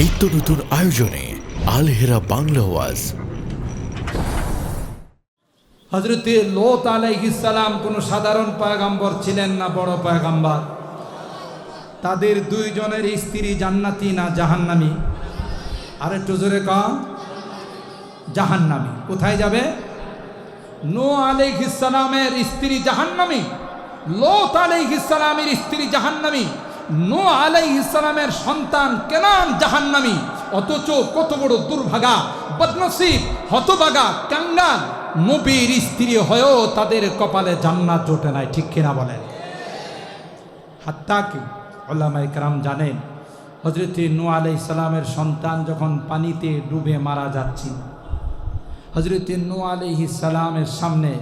নিত্য নতুন আয়োজনে আলহেরা বাংলা ওয়াজ। হজরতে লোত আলাইহিসালাম কোনো সাধারণ পয়গাম্বর ছিলেন না, বড় পয়গাম্বর। তাদের দুইজনের স্ত্রী জান্নাতি না জাহান্নামি? আর একটু জোরে কম জাহান্নামি। কোথায় যাবে? নো আলাইহিসালামের স্ত্রী জাহান্নামি? লোত আলাইহিসালামের স্ত্রী জাহান্নামি? নো আলাইহিসালামের সন্তান কেনান জাহান্নামি? অথচ কত বড় দুর্ভাগা, বদনসিব হতবাগা কাঙ্গাল। নবীর স্ত্রী হয়েও তাদের কপালে জান্নাত জোটে নাই, ঠিক কিনা বলেন? হাত্তা কি? জানেন নু আলাই সালামের সন্তান যখন পানিতে ডুবে মারা যাচ্ছিল হজরত নু সালামের সামনে,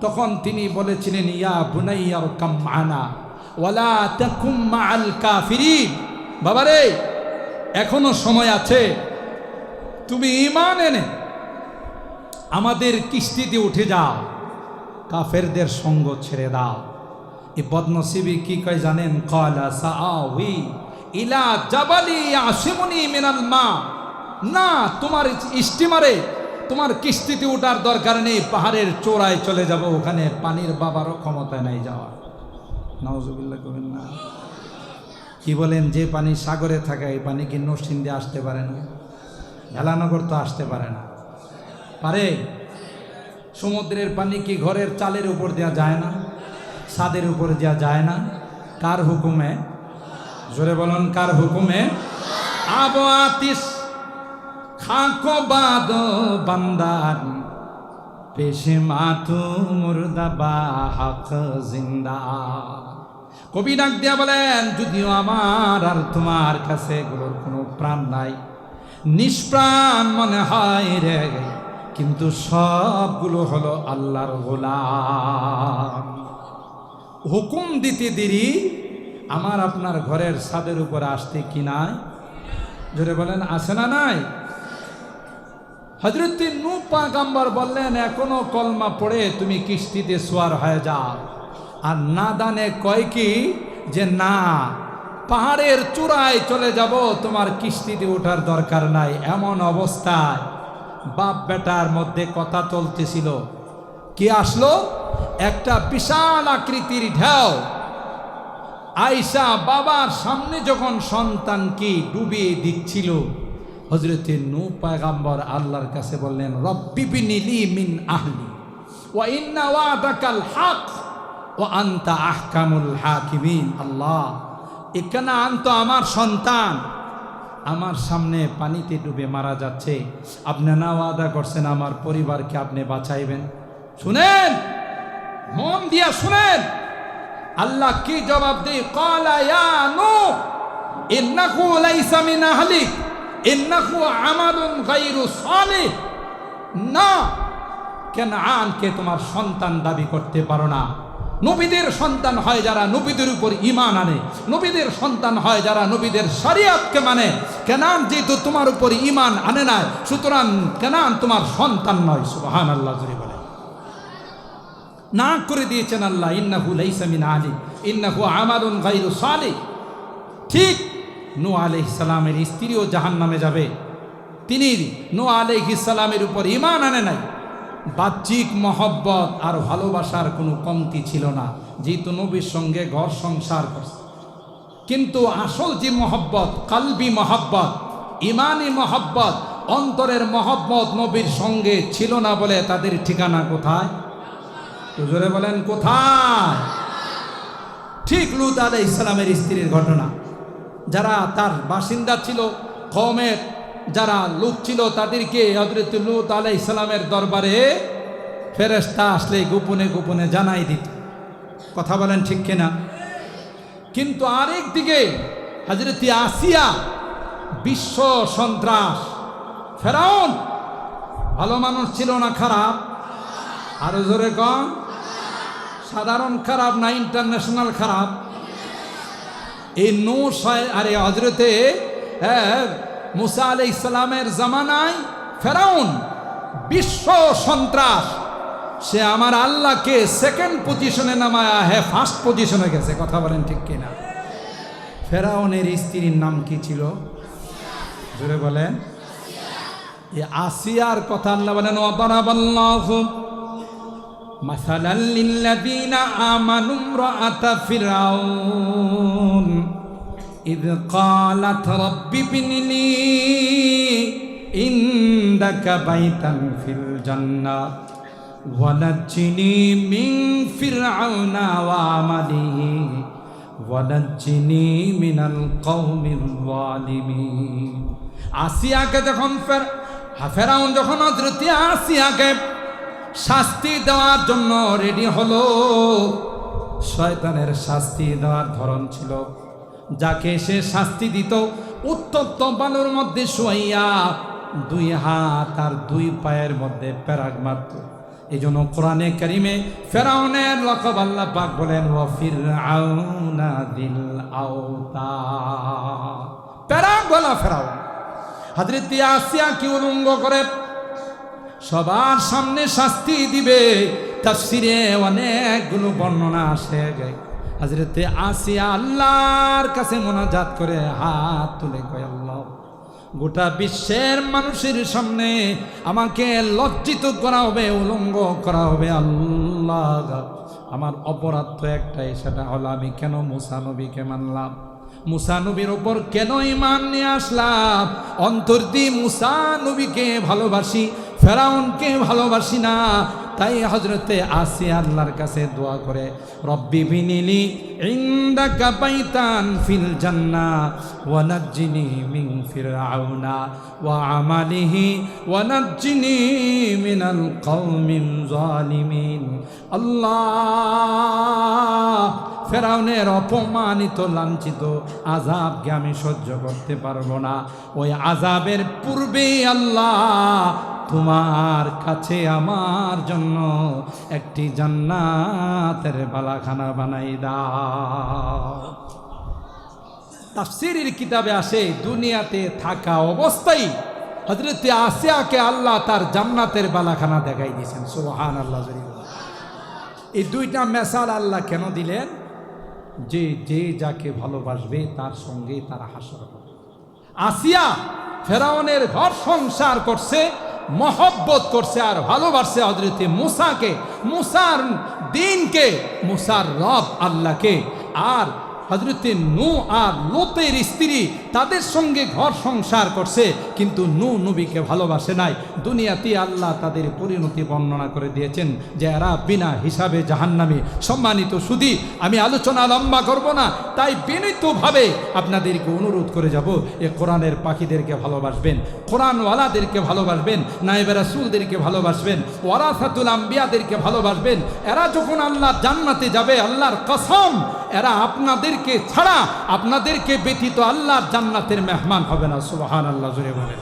তখন তিনি বলেছিলেন, ইয়া বুনাইয়ার কাম আনা ওয়ালা তাকুম মাআল কাফিরিন। বাবারে, এখনও সময় আছে। তুমি ইমান এনে আমাদের কিস্তিতে উঠে যাও। কাফেরদের সঙ্গ ছেড়ে দাও। এ বদনসিবি কি কয় জানেন? কলা সাআউই ইলা জাবালি আসিমুনি মিনাল মা। না, তোমার স্টিমারে তোমার কিস্তিতে ওঠার দরকার নেই। পাহাড়ের চোরায় চলে যাব। ওখানে পানির বাবারও ক্ষমতা নাই যাওয়া নওয়াজুবিল্লাহ কবেন না। কি বলেন, যে পানি সাগরে থাকে, এই পানি কি নসিন দিয়ে আসতে পারে না? ভেলানগর তো আসতে পারে না। পারে। সমুদ্রের পানি কি ঘরের চালের উপর দেওয়া যায় না? ছাদের উপর দেওয়া যায় না? কার হুকুমে? জোরে বলুন, কার হুকুমে? আবো আতিস, খাকো বাদ বান্দার পেশে মাতু মুর্দাবা, হক জিন্দা। কবি ডাক দিয়া বলেন, যদিও আমার আর তোমার কাছে এগুলোর কোনো প্রাণ নাই। নিষ্প্রাণ মনে হয় রে, কিন্তু সবগুলো হলো আল্লাহর গোলাম। হুকুম দিতে দেরি, আমার আপনার ঘরের ছাদের উপরে আসতে কি নাই? জোরে বলেন আসে না নাই? হজরত নু পাগাম্বর বললেন, এখনও কলমা পড়ে তুমি কিস্তিতে সোয়ার হয়ে যাও। আর না দানে কয় কি যে, না, পাহাড়ের চূড়ায় চলে যাব, তোমার কিস্তিতে ওঠার দরকার নাই। এমন অবস্থায় বাপ বেটার মধ্যে কথা চলতেছিল। কি আসলো? একটা বিশাল আকৃতির ঢেউ। আয়সা বাবার সামনে যখন সন্তানকে ডুবিয়ে দিচ্ছিল হজরতে নু পায়গাম্বর আল্লাহর কাছে বললেন, রব্বি বিনিলি মিন আহলি ওয়া ইন্না ওয়াদাকাল হক ও আন্তা আহকামুল হাকিমিন। আল্লাহ, এখানে আন্ত আমার সন্তান। আমার সামনে পানিতে ডুবে মারা যাচ্ছে। আপনি না ওয়াদা করছেন আমার পরিবারকে আপনি বাঁচাইবেন। শুনেন, মন দিয়া শুনেন। আল্লাহ কি জবাব দেয়? কলা ইয়া নূ ইন্নাহু লাইসা মিন আহলিক। ইন্নাহু আমালুন গায়রু সালিহ। না, কেন আনকে তোমার সন্তান দাবি করতে পারো না? নবীদের সন্তান হয় যারা নবীদের উপর ইমান আনে, নবীদের সন্তান হয় যারা নবীদের শরিয়াতকে মানে। কেনান যেহেতু তোমার উপর ইমান আনে না, সুতরাং কেনান তোমার সন্তান নয়? সুবহান আল্লাহ জুড়ে বলে। না করে দিয়েছেন আল্লাহ, ইন্নাহু লাইসা মিন আলী ইন্নাহু আমালুন গায়রু সালিহ। ঠিক নূ আলাইহিস সালামের স্ত্রীও জাহান্নামে যাবে। তিনি নূ আলাইহিস সালামের উপর ইমান আনে নাই। বাহ্যিক মহব্বত আর ভালোবাসার কোনো কমতি ছিল না, যেহেতু নবীর সঙ্গে ঘর সংসার করছে। কিন্তু আসল যে মহব্বত, কালবি মহব্বত ইমানি মহব্বত, অন্তরের মহব্বত নবীর সঙ্গে ছিল না বলে তাদের ঠিকানা কোথায়? জোরে বলেন, কোথায়? ঠিক লুত আলাই ইসলামের স্ত্রীর ঘটনা। যারা তার বাসিন্দা ছিল কমের যারা লোক ছিল তাদেরকে হজরত লুত আলাই ইসলামের দরবারে ফেরেস্তা আসলে গোপনে গোপনে জানাই দিত। কথা বলেন ঠিক কিনা? কিন্তু আরেক দিকে হজরত আসিয়া বিশ্ব সন্ত্রাস, ফেরাউন ভালো মানুষ ছিল না খারাপ? আরও জোরে কম সাধারণ খারাপ না, ইন্টারন্যাশনাল খারাপ? এই নৌ আরে হজরতে হ্যাঁ মুসা আলি ইসলামের জামানায় ফেরাউন, বিশ্ব সন্ত্রাস। সে আমার আল্লাহকে সেকেন্ড পজিশনে নামায়া হ্যাঁ ফার্স্ট পজিশনে গেছে, কথা বলেন ঠিক কিনা। ফেরাউনের স্ত্রীর নাম কি ছিল? জোরে বলেন। আসিয়ার কথা আল্লাহ বলেন ওয়াদারাবাল্লাহু মাসালাল লিল্লাযীনা আমানু ইমরাআতা ফিরআউন إذ قالت رب ابن لي عندك بيتا في الجنة ونجني من فرعون وعمله ونجني من القوم الظالمين আসিয়াকে যখন ফের ফেরাউন যখন হজরতে আসিয়াকে শাস্তি দেওয়ার জন্য রেডি হলো। শয়তানের শাস্তি দেওয়ার ধরন ছিল। যাকে সে শাস্তি দিত, উত্তপ্ত বালুর মধ্যে শুয়াইয়া দুই হাত আর দুই পায়ের মধ্যে প্যারাগ মারত। এই জন্য কোরআনে কারিমে ফেরাউনের লকব আল্লাহ পাক বলেন ওয়াফির আউনা দিল আওতা। প্যারাগ বলা ফেরাউন। হাজরত আসিয়া কি উলঙ্গ করে সবার সামনে শাস্তি দিবে। তাফসিরে অনেকগুলো বর্ণনা আসে যায় হাজরতে আসিয়া আল্লাহর কাছে মোনাজাত করে হাত তুলে কয়, আল্লাহ, গোটা বিশ্বের মানুষের সামনে আমাকে লজ্জিত করা হবে, উলঙ্গ করা হবে। আল্লাহ, আমার অপরাধ তো একটাই, সেটা হলো আমি কেন মুসা নবীকে মানলাম? মুসা নবীর ওপর কেন ইমান নিয়ে আসলাম? অন্তর দিয়ে মুসা নবীকে ভালোবাসি ফেরাউনকে ভালোবাসি না। তাই হজরতে আসি আল্লাহর কাছে দোয়া করে, রব্বি বিনিলি ইন্দাকা বাইতান ফিল জান্নাহ ওয়া নাজ্জিনি মিন ফিরআউনা ওয়া আমালিহি ওয়া নাজ্জিনি মিনাল কওমিল জালিমিন। আল্লাহ ফেরাউনের অপমানিত, লাঞ্ছিত আজাবকে আমি সহ্য করতে পারব না। ওই আজাবের পূর্বেই আল্লাহ তোমার কাছে আমার জন্য একটি জান্নাতের বালাখানা বানাই দাও। তাফসিরের কিতাবে আসে, দুনিয়াতে থাকা অবস্থায় হজরতে আসিয়াকে আল্লাহ তার জান্নাতের বালাখানা দেখাই দিয়েছেন। সোহান আল্লাহ এই দুইটা মেসাল আল্লাহ কেন দিলেন? যে যে যাকে ভালোবাসবে তার সঙ্গে তারা হাসর হবে। আসিয়া ফেরাউনের ঘর সংসার করছে, মহব্বত করছে আর ভালোবাসছে হজরতে মুসাকে, মুসার দিনকে, মুসার রব আল্লাহকে। আর হজরতে নু আর লোতের স্ত্রী তাদের সঙ্গে ঘর সংসার করছে, কিন্তু নু নবীকে ভালোবাসে নাই। দুনিয়াতে আল্লাহ তাদের পরিণতি বর্ণনা করে দিয়েছেন যে এরা বিনা হিসাবে জাহান্নামী। সম্মানিত সুদী আমি আলোচনা লম্বা করব না, তাই বিনীতভাবে আপনাদেরকে অনুরোধ করে যাব, এ কোরআনের পাখিদেরকে ভালোবাসবেন, কোরআনওয়ালাদেরকে ভালোবাসবেন নাইবে রাসুলদেরকে ভালোবাসবেন, ওয়ারাসাতুল আম্বিয়াদেরকে ভালোবাসবেন। এরা যখন আল্লাহ জান্নাতে যাবে, আল্লাহর কসম এরা আপনাদেরকে ছাড়া আপনাদেরকে ব্যতীত আল্লাহর জান্নাতের মেহমান হবে না সুবাহান আল্লাহ জুড়ে বলেন।